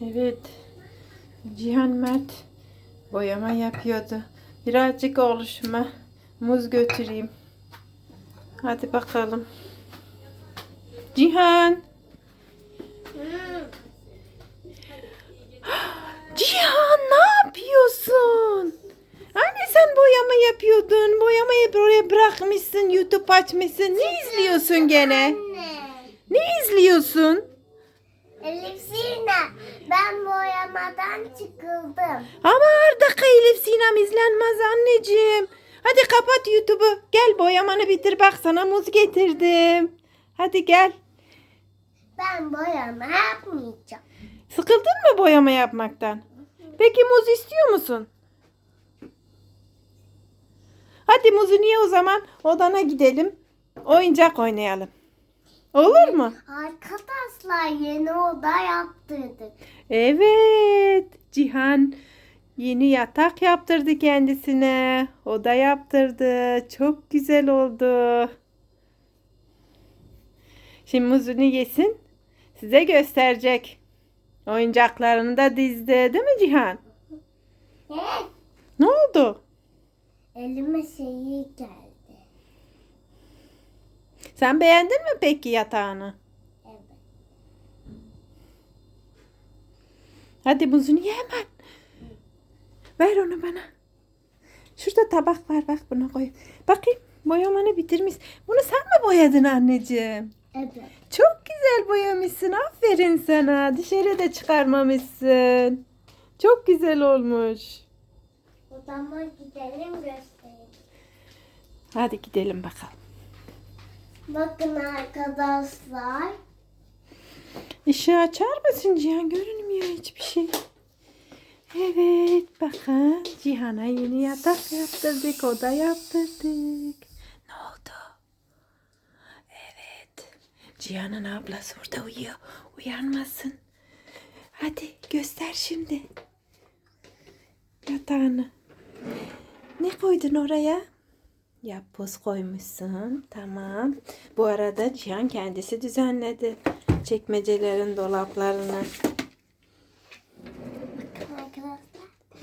Evet. Cihan Mert boyama yapıyordu. Birazcık oluşuma muz götüreyim. Hadi bakalım. Cihan. Cihan ne yapıyorsun? Anne sen boyama yapıyordun. Boyamayı buraya bırakmışsın. YouTube açmışsın. Ne izliyorsun gene? Ne izliyorsun? Elif Sina, ben boyamadan çıkıldım. Ama Arda Elif Sinem izlenmez anneciğim. Hadi kapat YouTube'u. Gel boyamanı bitir bak sana muz getirdim. Hadi gel. Ben boyama yapmayacağım. Sıkıldın mı boyama yapmaktan? Peki muz istiyor musun? Hadi muzu niye o zaman odana gidelim. Oyuncak oynayalım. Olur mu? Arkadaşlar yeni oda yaptırdık. Evet. Cihan yeni yatak yaptırdı kendisine. Oda yaptırdı. Çok güzel oldu. Şimdi muzunu yesin. Size gösterecek. Oyuncaklarını da dizdi. Değil mi Cihan? Evet. Ne oldu? Elime şeyi geldi. Sen beğendin mi peki yatağını? Evet. Hadi muzunu ye hemen. Ver onu bana. Şurada tabak var bak buna koy. Bakayım boyamanı bitirmiş. Bunu sen mi boyadın anneciğim? Evet. Çok güzel boyamışsın. Aferin sana. Dışarı da çıkarmamışsın. Çok güzel olmuş. Odama gidelim göstereyim. Hadi gidelim bakalım. Bakın arkadaşlar. Işığı açar mısın Cihan? Görünmüyor hiçbir şey. Evet bakın Cihan'a yeni yatak yaptırdık. Oda yaptırdık. Ne oldu? Evet. Cihan'ın ablası orada uyuyor. Uyanmasın. Hadi göster şimdi. Yatağını. Ne koydun oraya? Yapboz koymuşsun. Tamam. Bu arada Cihan kendisi düzenledi. Çekmecelerin dolaplarını.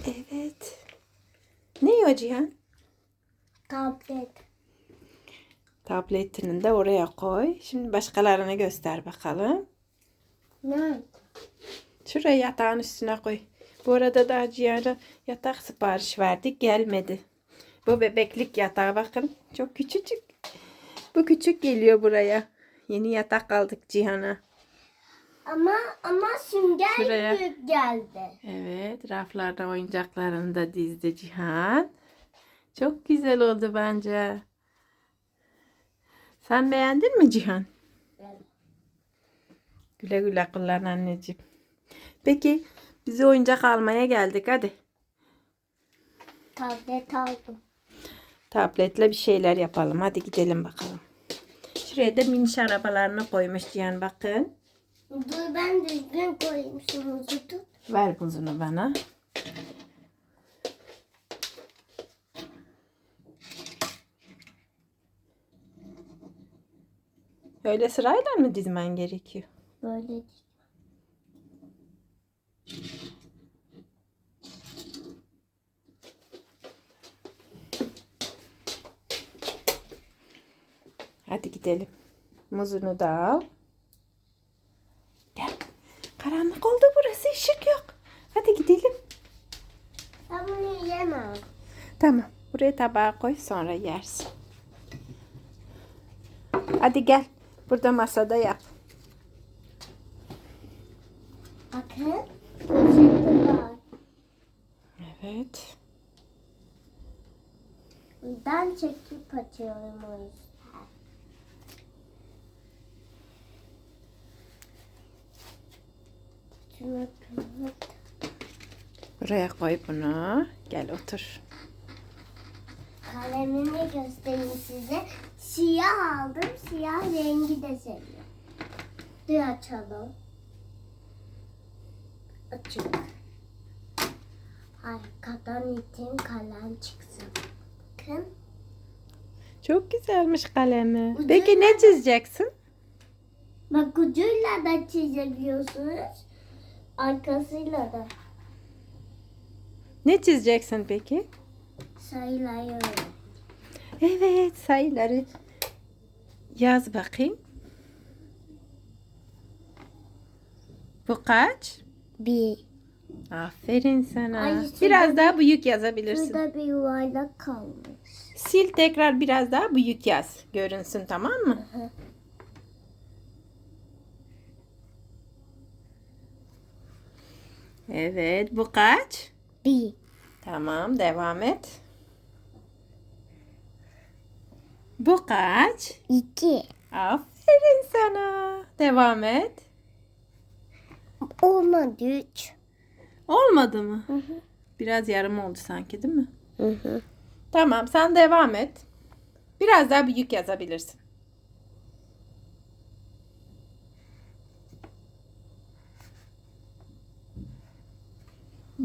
Evet. Ne o Cihan? Tablet. Tabletini de oraya koy. Şimdi başkalarını göster bakalım. Ne? Şuraya yatağın üstüne koy. Bu arada da Cihan'a yatak sipariş verdik. Gelmedi. Bu bebeklik yatağı bakın. Çok küçücük. Bu küçük geliyor buraya. Yeni yatak aldık Cihan'a. Ama ama sünger Şuraya. büyük geldi. Evet, raflarda oyuncaklarını da dizdi Cihan. Çok güzel oldu bence. Sen beğendin mi Cihan? Evet. Güle güle kullan anneciğim. Peki, bize oyuncak almaya geldik hadi. Tablet aldım. Tabletle bir şeyler yapalım. Hadi gidelim bakalım. Şuraya da miniş arabalarını koymuş Cihan bakın. Dur ben düzgün koyayım tut. Ver buzunu bana. Öyle sırayla mı dizmen gerekiyor? Böyle Hadi gidelim. Muzunu da al. Gel. Karanlık oldu burası. ışık yok. Hadi gidelim. Ben bunu yiyemem. Tamam. Buraya tabağa koy sonra yersin. Hadi gel. Burada masada yap. Bakın. Evet. Buradan çekip açıyorum o yüzden. Şunu kapat. Buraya koy bunu. Gel otur. Kalemimi göstereyim size. Siyah aldım. Siyah rengi de seviyorum. Dur açalım. Açık. Arkadan itin kalem çıksın. Bakın. Çok güzelmiş kalemi. Ucuyla Peki ne çizeceksin? Bak ucuyla da çizebiliyorsunuz. Arkasıyla da Ne çizeceksin peki? sayıları. Evet sayıları yaz bakayım. Bu kaç? Bir. Aferin sana. Ay, şurada biraz daha büyük yazabilirsin. Şurada bir yuvarlak kalmış. Sil tekrar biraz daha büyük yaz. Görünsün tamam mı? Evet bu kaç? Bir. Tamam devam et. Bu kaç? İki. Aferin sana. Devam et. Olmadı üç. Olmadı mı? Hı hı. Biraz yarım oldu sanki değil mi? Hı hı. Tamam sen devam et. Biraz daha büyük yazabilirsin.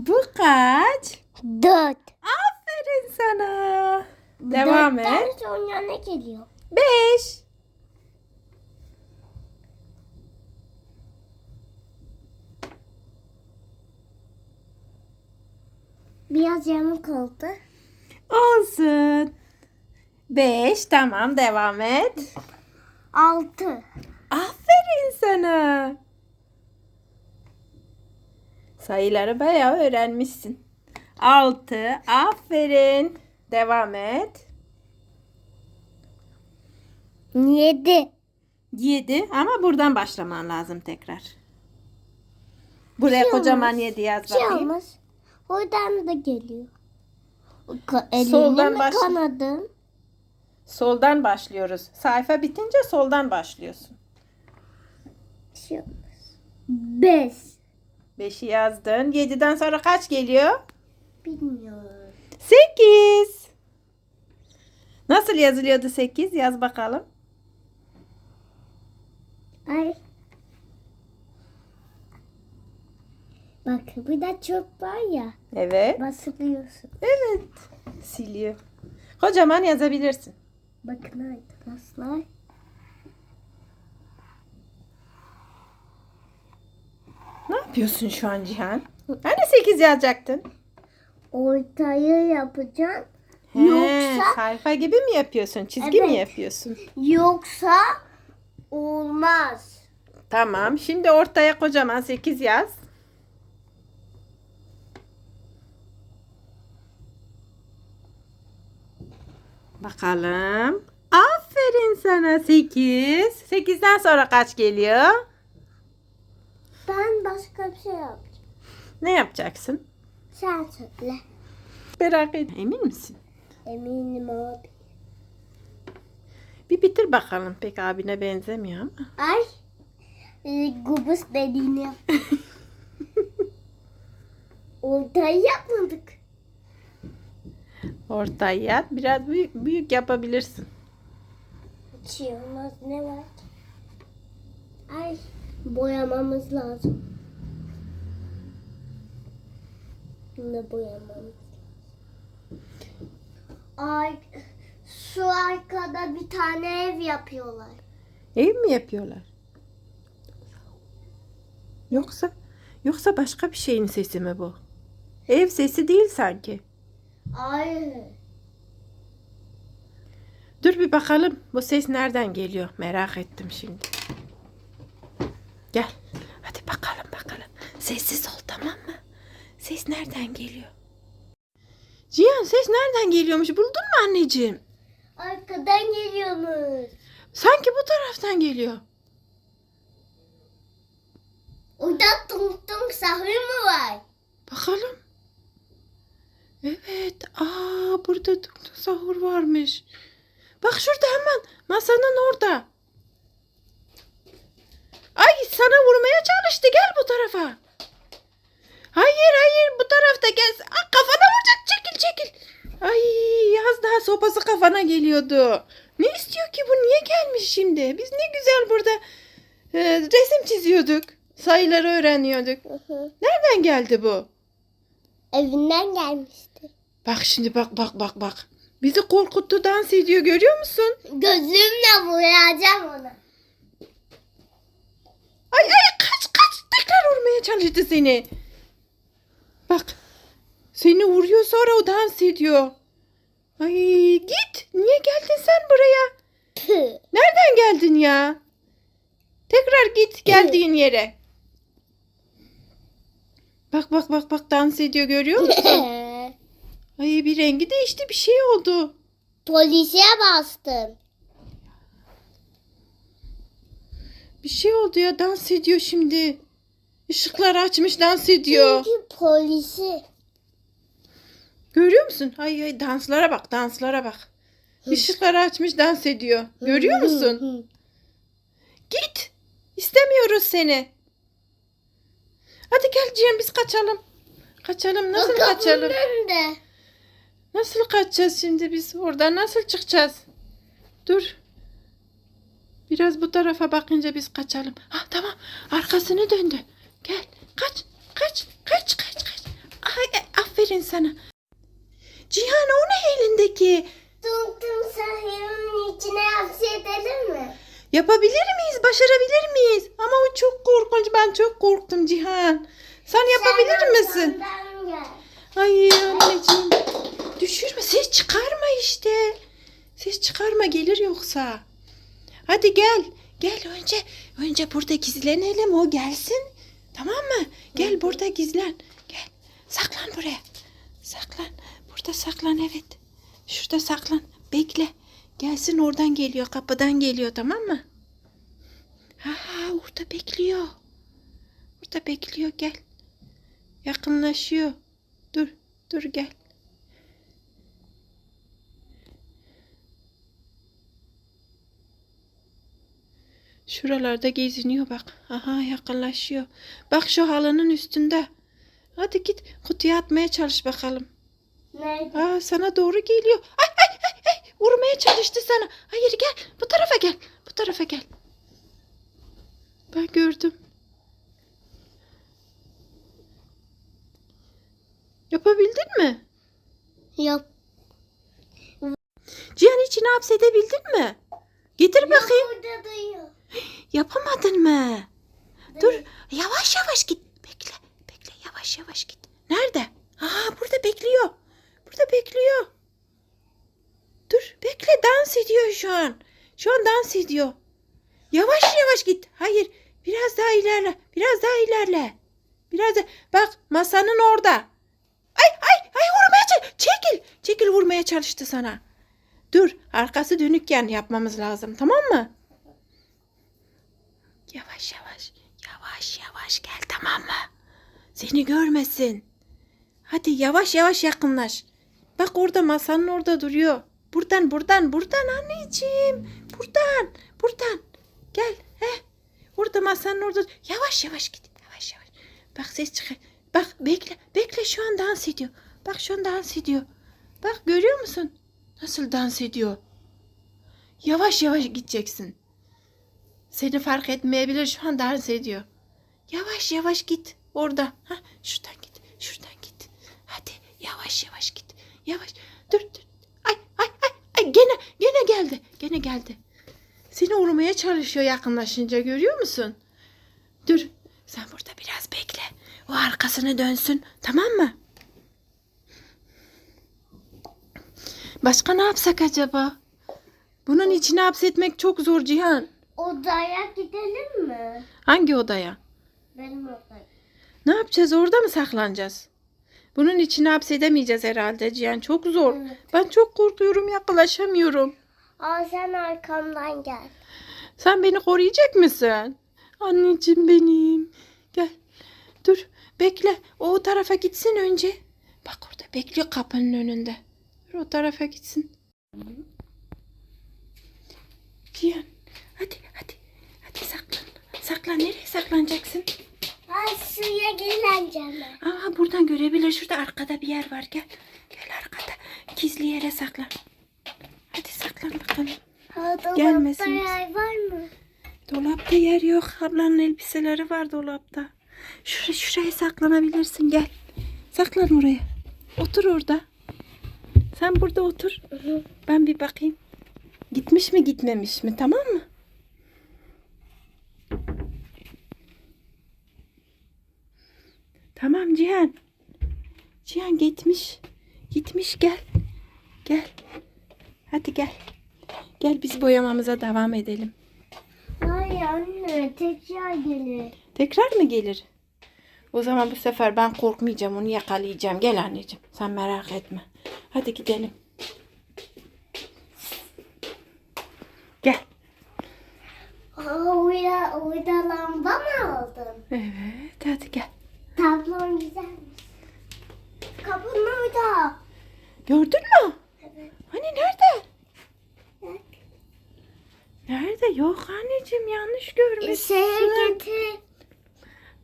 Bu kaç? Dört. Aferin sana. Devam Dörtten et. sonra ne geliyor? Beş. Biraz yamuk oldu. Olsun. Beş. Tamam devam et. Altı. Aferin sana. Sayıları bayağı öğrenmişsin. Altı. Aferin. Devam et. Yedi. Yedi ama buradan başlaman lazım tekrar. Buraya şey kocaman olmaz. yedi yaz Bir şey bakayım. olmaz. Oradan da geliyor. Ka- Soldan mi başla. kanadım? Soldan başlıyoruz. Sayfa bitince soldan başlıyorsun. Şey olmaz. Beş. Beşi yazdın. Yediden sonra kaç geliyor? Bilmiyorum. Sekiz. Nasıl yazılıyordu sekiz? Yaz bakalım. Ay. Bak burada çöp var ya. Evet. Basılıyorsun. Evet. Siliyor. Kocaman yazabilirsin. Bakın arkadaşlar. Ne yapıyorsun şu an Cihan? Hani sekiz yazacaktın? Ortayı yapacağım. He, Yoksa- sayfa gibi mi yapıyorsun? Çizgi mi Evet. yapıyorsun? Yoksa olmaz. Tamam. Şimdi ortaya kocaman 8 yaz. Bakalım. Aferin sana 8. 8'den sonra kaç geliyor? Ben başka bir şey yapacağım. Ne yapacaksın? Sen söyle. Merak et. Emin misin? Eminim abi. Bir bitir bakalım. Pek abine benzemiyor ama. Ay. E, Gubus dediğini yap. Ortayı yapmadık. Ortaya yat. Biraz büyük, büyük yapabilirsin. Bir şey olmaz ne var? Ay. Boyamamız lazım. Bunu boyamamız lazım. Ay. Şu arkada bir tane ev yapıyorlar. Ev mi yapıyorlar? Yoksa yoksa başka bir şeyin sesi mi bu? Ev sesi değil sanki. Ay. Dur bir bakalım bu ses nereden geliyor? Merak ettim şimdi. Gel. Hadi bakalım bakalım. Sessiz ol tamam mı? Ses nereden geliyor? Cihan ses nereden geliyormuş? Buldun mu anneciğim? Arkadan geliyormuş. Sanki bu taraftan geliyor. Orada tung tung sahur mu var? Bakalım. Evet. Aa burada tuk tuk sahur varmış. Bak şurada hemen masanın orada. Ay sana vurmaya çalıştı. Gel bu tarafa. Hayır hayır bu tarafta gel. Aa, kafana vuracak. Çekil çekil. Ay az daha sopası kafana geliyordu. Ne istiyor ki bu? Niye gelmiş şimdi? Biz ne güzel burada e, resim çiziyorduk. Sayıları öğreniyorduk. Nereden geldi bu? Evinden gelmişti. Bak şimdi bak bak bak bak. Bizi korkuttu dans ediyor görüyor musun? Gözümle vuracağım onu. Ay ay kaç kaç tekrar vurmaya çalıştı seni. Bak. Seni vuruyor sonra o dans ediyor. Ay git. Niye geldin sen buraya? Nereden geldin ya? Tekrar git geldiğin yere. Bak bak bak bak dans ediyor görüyor musun? Ay bir rengi değişti bir şey oldu. Polise bastım. Bir şey oldu ya dans ediyor şimdi. Işıkları açmış dans ediyor. Çünkü polisi. Görüyor musun? Ay ay danslara bak danslara bak. Işıkları açmış dans ediyor. Görüyor musun? Git. İstemiyoruz seni. Hadi gel Cihan biz kaçalım. Kaçalım nasıl kaçalım? önünde. Nasıl kaçacağız şimdi biz oradan nasıl çıkacağız? Dur. Biraz bu tarafa bakınca biz kaçalım. Ha tamam. Arkasını döndü. Gel. Kaç. Kaç. Kaç. Kaç. Kaç. Ay, e, aferin sana. Cihan o ne elindeki? Tum tum sahirin içine hapsedelim mi? Yapabilir miyiz? Başarabilir miyiz? Ama o çok korkunç. Ben çok korktum Cihan. Sen yapabilir Sen misin? Ay anneciğim. Düşürme. Ses çıkarma işte. Ses çıkarma gelir yoksa. Hadi gel. Gel önce. Önce burada gizlenelim o gelsin. Gel burada gizlen. Gel. Saklan buraya. Saklan. Burada saklan evet. Şurada saklan. Bekle. Gelsin oradan geliyor. Kapıdan geliyor tamam mı? Ha orada bekliyor. Orada bekliyor gel. Yakınlaşıyor. Dur, dur gel. Şuralarda geziniyor bak. Aha yakınlaşıyor. Bak şu halının üstünde. Hadi git kutuya atmaya çalış bakalım. Nerede? Aa sana doğru geliyor. Ay ay ay ay vurmaya çalıştı sana. Hayır gel bu tarafa gel. Bu tarafa gel. Ben gördüm. Yapabildin mi? Yap. Cihan içine hapsedebildin mi? Getir bakayım. Burada duyuyor. Yapamadın mı? Dur yavaş yavaş git. Bekle bekle yavaş yavaş git. Nerede? Aa burada bekliyor. Burada bekliyor. Dur bekle dans ediyor şu an. Şu an dans ediyor. Yavaş yavaş git. Hayır biraz daha ilerle. Biraz daha ilerle. Biraz da bak masanın orada. Ay ay ay vurmaya çalış. Çekil. Çekil vurmaya çalıştı sana. Dur arkası dönükken yapmamız lazım tamam mı? Yavaş yavaş. Yavaş yavaş gel tamam mı? Seni görmesin. Hadi yavaş yavaş yakınlaş. Bak orada masanın orada duruyor. Buradan buradan buradan anneciğim. Buradan buradan. Gel. He. Orada masanın orada. Yavaş yavaş git. Yavaş yavaş. Bak ses çıkar. Bak bekle. Bekle şu an dans ediyor. Bak şu an dans ediyor. Bak görüyor musun? Nasıl dans ediyor? Yavaş yavaş gideceksin. Seni fark etmeyebilir şu an dans ediyor. Yavaş yavaş git orada. Ha, şuradan git. Şuradan git. Hadi yavaş yavaş git. Yavaş. Dur dur. Ay ay ay ay gene gene geldi. Gene geldi. Seni vurmaya çalışıyor yakınlaşınca görüyor musun? Dur. Sen burada biraz bekle. O arkasını dönsün. Tamam mı? Başka ne yapsak acaba? Bunun içine hapsetmek çok zor Cihan. Odaya gidelim mi? Hangi odaya? Benim odaya. Ne yapacağız? Orada mı saklanacağız? Bunun içine hapsedemeyeceğiz herhalde Cihan. Çok zor. Evet. Ben çok korkuyorum. Yaklaşamıyorum. Aa sen arkamdan gel. Sen beni koruyacak mısın? Anneciğim benim. Gel. Dur. Bekle. O, o tarafa gitsin önce. Bak orada bekliyor kapının önünde. Dur o tarafa gitsin. Cihan. Saklan. Nereye saklanacaksın? Ay suya geleneceğim ben. Aa buradan görebilir. Şurada arkada bir yer var. Gel. Gel arkada. Gizli yere saklan. Hadi saklan bakalım. Ha, dolapta Gelmesin. yer var mı? Dolapta yer yok. Ablanın elbiseleri var dolapta. Şuraya, şuraya saklanabilirsin. Gel. Saklan oraya. Otur orada. Sen burada otur. Ben bir bakayım. Gitmiş mi gitmemiş mi tamam mı? Tamam Cihan. Cihan gitmiş. Gitmiş gel. Gel. Hadi gel. Gel biz boyamamıza devam edelim. Ay anne tekrar gelir. Tekrar mı gelir? O zaman bu sefer ben korkmayacağım. Onu yakalayacağım. Gel anneciğim. Sen merak etme. Hadi gidelim. Gel. Aa, orada, orada lamba mı aldın? Evet. Hadi gel. Tablon güzelmiş. Kapının orada. Gördün mü? Evet. Hani nerede? Bak. Nerede? Yok anneciğim yanlış görmüşsün. Getir.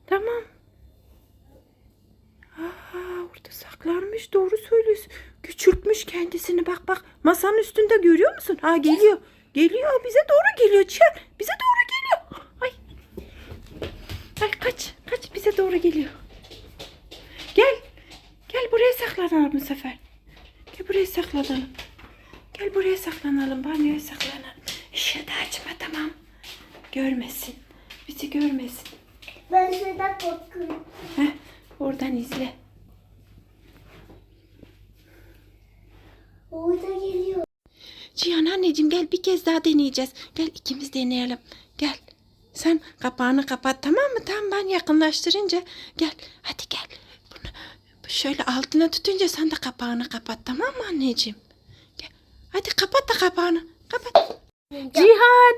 Tamam. Aa, orada saklanmış. Doğru söylüyorsun. Küçültmüş kendisini. Bak bak. Masanın üstünde görüyor musun? Ha geliyor. Geliyor. Bize doğru geliyor. Çiğer. Bize doğru geliyor. Ay. Ay kaç. Kaç. Bize doğru geliyor. Gel. Gel buraya saklanalım bu sefer. Gel buraya saklanalım. Gel buraya saklanalım. Banyoya saklanalım. Işığı da açma tamam. Görmesin. Bizi görmesin. Ben şurada korkuyorum. Heh, oradan izle. Orada geliyor. Cihan anneciğim gel bir kez daha deneyeceğiz. Gel ikimiz deneyelim. Gel. Sen kapağını kapat tamam mı? Tamam ben yakınlaştırınca gel. Hadi gel. Şöyle altına tutunca sen de kapağını kapat tamam mı anneciğim? Gel. Hadi kapat da kapağını. Kapat. Cihan.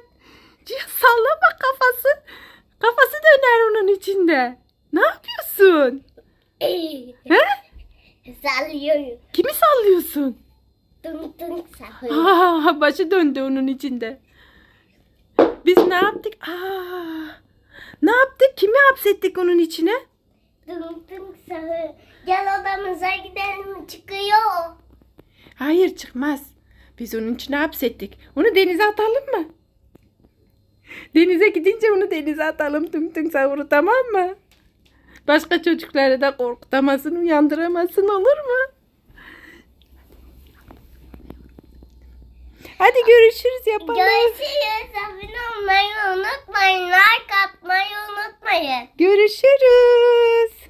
Cihan sallama kafası. Kafası döner onun içinde. Ne yapıyorsun? He? Sallıyorum. Kimi sallıyorsun? Tung tung sallıyorum. Aa, başı döndü onun içinde. Biz ne yaptık? Aa, ne yaptık? Kimi hapsettik onun içine? Tung tung sallıyorum. Gel odamıza gidelim çıkıyor. Hayır çıkmaz. Biz onun içine hapsettik. Onu denize atalım mı? Denize gidince onu denize atalım tung tung savuru tamam mı? Başka çocukları da korkutamazsın, uyandıramazsın olur mu? Hadi görüşürüz yapalım. Görüşürüz. Abone olmayı unutmayın. Like atmayı unutmayın. Görüşürüz.